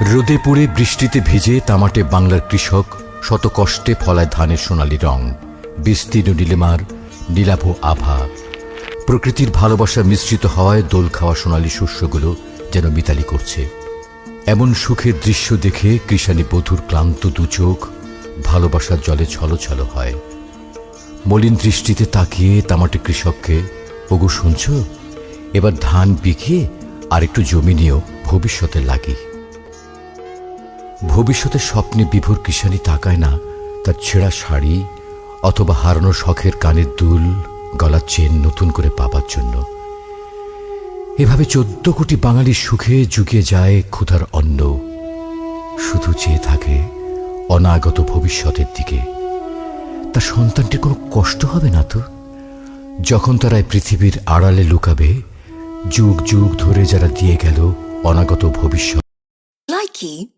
রোদে পুড়ে বৃষ্টিতে ভিজে তামাটে বাংলার কৃষক শত কষ্টে ফলায় ধানের সোনালি রং। বিস্তীর্ণ নীলিমার নীলাভ আভা। প্রকৃতির ভালোবাসা মিশ্রিত হওয়ায় দোল খাওয়া সোনালি শস্যগুলো যেন মিতালি করছে। এমন সুখের দৃশ্য দেখে কৃষাণী বধুর ক্লান্ত দুচোখ ভালোবাসার জলে ছলছল হয়। মলিন দৃষ্টিতে তাকিয়ে তামাটে কৃষককে, ওগো শুনছ? এবার ধান বিকিয়ে আর একটু জমি নিয়েও ভবিষ্যতে লাগি। ভবিষ্যতের স্বপ্নে বিভোর কিষানি তাকায় না। তার ছেঁড়া শাড়ি অথবা হারানো শখের কানের দুল, গলার চেন নতুন করে পাবার জন্য। এভাবে চোদ্দ কোটি বাঙালির সুখে জুগিয়ে যায় ক্ষুধার অন্ন। শুধু চেয়ে থাকে অনাগত ভবিষ্যতের দিকে। তার সন্তানটির কোনো কষ্ট হবে না তো? যখন তারা পৃথিবীর আড়ালে লুকাবে, যুগ যুগ ধরে যারা দিয়ে গেল অনাগত ভবিষ্যৎ। Likey